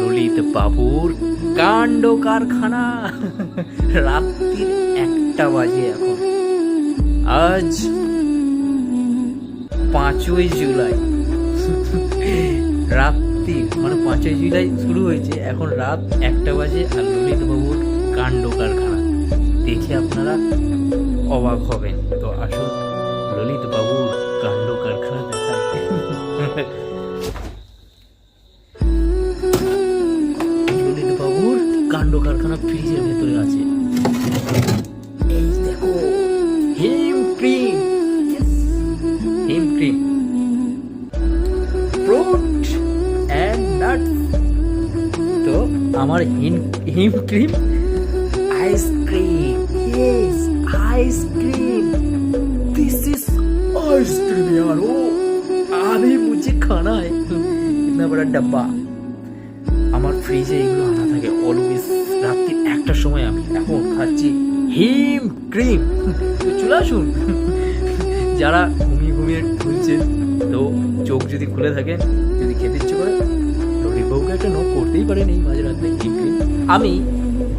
ললিত বাবুর কাণ্ড কারখানা। রাত্রির একটা বাজে এখন। আজ পাঁচই জুলাই। রাত্রি মানে পাঁচই জুলাই শুরু হয়েছে। এখন রাত একটা বাজে আর ললিত বাবুর কাণ্ড কারখানা। দেখে আপনারা অবাক হবেন। তো আসুন, ললিত বাবুর কাণ্ড কারখানা। কাণ্ড কারখানা ফ্রিজের ভেতরে আছে এই দেখো হিম cream him cream fruit and nut তো আমার হিম হিম cream ice cream yes ice cream this is ice cream यार ओ अभी मुझे खाना है इतना बड़ा डब्बा আমার ফ্রিজে এগুলো আনা থাকে অলওয়েজ হিম ক্রিম। তো চলে আসুন। যারা ঘুমিয়ে ঘুমিয়ে ঢুলছেন তো চোখ যদি খুলে থাকে, যদি খেতে ইচ্ছে করে ললিত বাবুকে একটা নোট করতেই পারেন এই মাঝরাতে হিম ক্রিম। আমি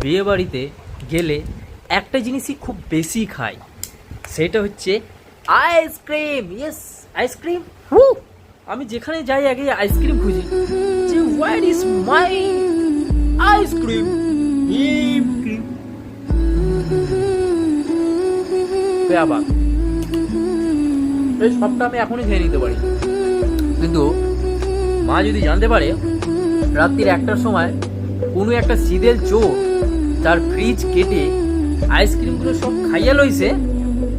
বিয়ে বাড়িতে গেলে একটা জিনিসই খুব বেশি খাই, সেটা হচ্ছে আইসক্রিম ইয়েস আইসক্রিম হু, আমি যেখানে যাই আগে আইসক্রিম খুঁজি। যে where is my ice cream আবার এই সবটা আমি এখনই খেয়ে নিতে পারি কিন্তু মা যদি জানতে পারে রাত্রির একটার সময় কোনো একটা সিদেল চোর তার ফ্রিজ কেটে আইসক্রিমগুলো সব খাইয়া লইছে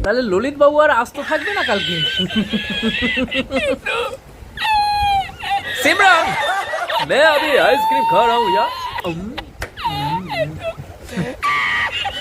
তাহলে ললিত বাবু আর আস্ত থাকবে না কালকে सिमरन मैं अभी आइसक्रीम खा रहा हूँ यार